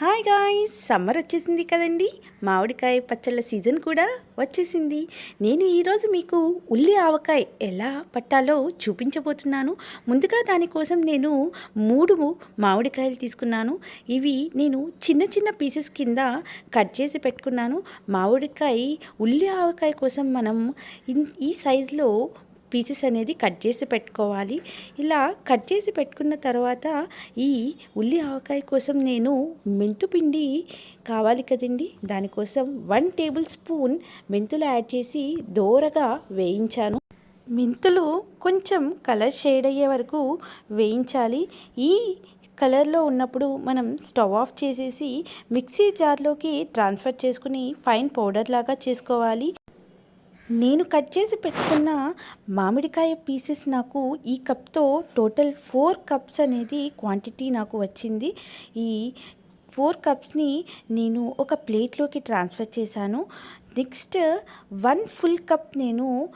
Hi guys summer వచ్చేసింది కదండి. మామిడికాయ పచ్చళ్ళ సీజన్ కూడా వచ్చేసింది. నేను ఈరోజు మీకు ఉల్లి ఆవకాయ ఎలా పట్టాలో చూపించబోతున్నాను. ముందుగా దానికోసం నేను మూడు మామిడికాయలు తీసుకున్నాను. ఇవి నేను చిన్న చిన్న పీసెస్ కింద కట్ చేసి పెట్టుకున్నాను. మామిడికాయ ఉల్లి ఆవకాయ కోసం మనం ఈ సైజులో పీసెస్ అనేది కట్ చేసి పెట్టుకోవాలి. ఇలా కట్ చేసి పెట్టుకున్న తర్వాత ఈ ఉల్లి ఆవకాయ కోసం నేను మెంతుపిండి కావాలి కదండి. దానికోసం వన్ టేబుల్ స్పూన్ మెంతులు యాడ్ చేసి దోరగా వేయించాను. మెంతులు కొంచెం కలర్ షేడ్ అయ్యే వరకు వేయించాలి. ఈ కలర్లో ఉన్నప్పుడు మనం స్టవ్ ఆఫ్ చేసేసి మిక్సీ జార్లోకి ట్రాన్స్ఫర్ చేసుకుని ఫైన్ పౌడర్ లాగా చేసుకోవాలి. నేను కట్ చేసి పెట్టుకున్న మామిడికాయ పీసెస్ నాకు ఈ కప్తో టోటల్ ఫోర్ కప్స్ అనేది క్వాంటిటీ నాకు వచ్చింది. ఈ ఫోర్ కప్స్ని నేను ఒక ప్లేట్లోకి ట్రాన్స్ఫర్ చేశాను. నెక్స్ట్ వన్ ఫుల్ కప్ నేను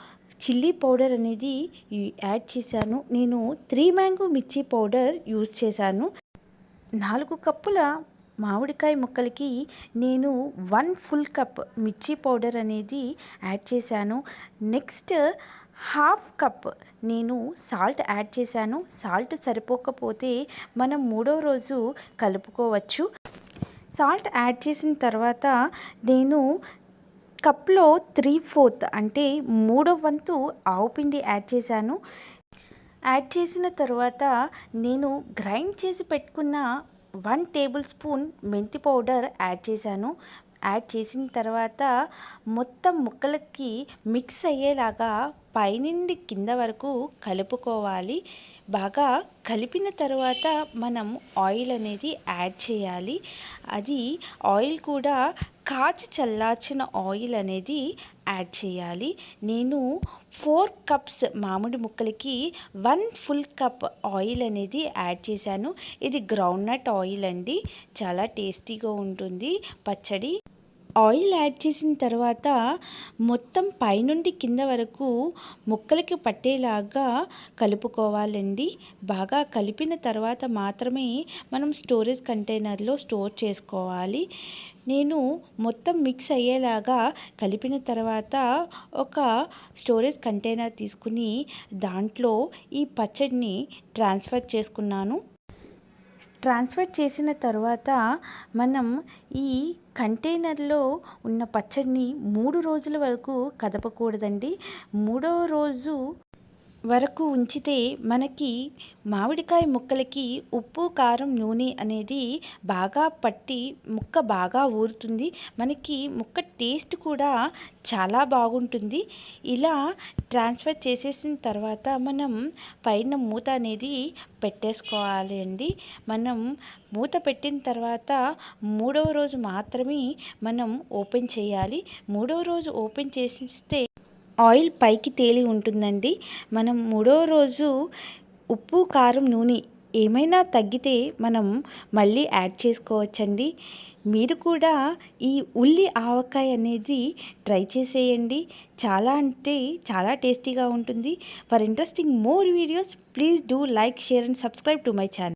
చిల్లీ పౌడర్ అనేది యాడ్ చేశాను. నేను త్రీ మ్యాంగో మిర్చి పౌడర్ యూస్ చేశాను. నాలుగు కప్పుల మామిడికాయ ముక్కలకి నేను వన్ ఫుల్ కప్ మిర్చి పౌడర్ అనేది యాడ్ చేశాను. నెక్స్ట్ హాఫ్ కప్ నేను సాల్ట్ యాడ్ చేశాను. సాల్ట్ సరిపోకపోతే మనం మూడో రోజు కలుపుకోవచ్చు. సాల్ట్ యాడ్ చేసిన తర్వాత నేను కప్లో త్రీ ఫోర్త్ అంటే మూడో వంతు ఆవు పిండి యాడ్ చేశాను. యాడ్ చేసిన తర్వాత నేను గ్రైండ్ చేసి పెట్టుకున్న వన్ టేబుల్ స్పూన్ మెంతి పౌడర్ యాడ్ చేశాను. యాడ్ చేసిన తర్వాత మొత్తం ముక్కలకి మిక్స్ అయ్యేలాగా పైనుండి కింద వరకు కలుపుకోవాలి. బాగా కలిపిన తర్వాత మనం ఆయిల్ అనేది యాడ్ చేయాలి. అది ఆయిల్ కూడా కాచి చల్లార్చిన ఆయిల్ అనేది యాడ్ చేయాలి. నేను ఫోర్ కప్స్ మామిడి ముక్కలకి వన్ ఫుల్ కప్ ఆయిల్ అనేది యాడ్ చేశాను. ఇది గ్రౌండ్ నట్ ఆయిల్ అండి. చాలా టేస్టీగా ఉంటుంది. పచ్చడి ఆయిల్ యాడ్ చేసిన తర్వాత మొత్తం పైనుండి కింద వరకు ముక్కలకి పట్టేలాగా కలుపుకోవాలండి. బాగా కలిపిన తర్వాత మాత్రమే మనం స్టోరేజ్ కంటైనర్లో స్టోర్ చేసుకోవాలి. నేను మొత్తం మిక్స్ అయ్యేలాగా కలిపిన తర్వాత ఒక స్టోరేజ్ కంటైనర్ తీసుకుని దాంట్లో ఈ పచ్చడిని ట్రాన్స్ఫర్ చేసుకున్నాను. ట్రాన్స్ఫర్ చేసిన తర్వాత మనం ఈ కంటైనర్లో ఉన్న పచ్చడిని మూడు రోజుల వరకు కదపకూడదండి. మూడవ రోజు వరకు ఉంచితే మనకి మామిడికాయ ముక్కలకి ఉప్పు కారం నూనె అనేది బాగా పట్టి ముక్క బాగా ఊరుతుంది. మనకి ముక్క టేస్ట్ కూడా చాలా బాగుంటుంది. ఇలా ట్రాన్స్ఫర్ చేసేసిన తర్వాత మనం పైన మూత అనేది పెట్టేసుకోవాలి అండి. మనం మూత పెట్టిన తర్వాత మూడవ రోజు మాత్రమే మనం ఓపెన్ చేయాలి. మూడవ రోజు ఓపెన్ చేసిస్తే ఆయిల్ పైకి తేలి ఉంటుందండి. మనం మూడో రోజు ఉప్పు కారం నూనె ఏమైనా తగ్గితే మనం మళ్ళీ యాడ్ చేసుకోవచ్చండి. మీరు కూడా ఈ ఉల్లి ఆవకాయ అనేది ట్రై చేసేయండి. చాలా అంటే చాలా టేస్టీగా ఉంటుంది. For interesting more videos please do like share and subscribe to my channel.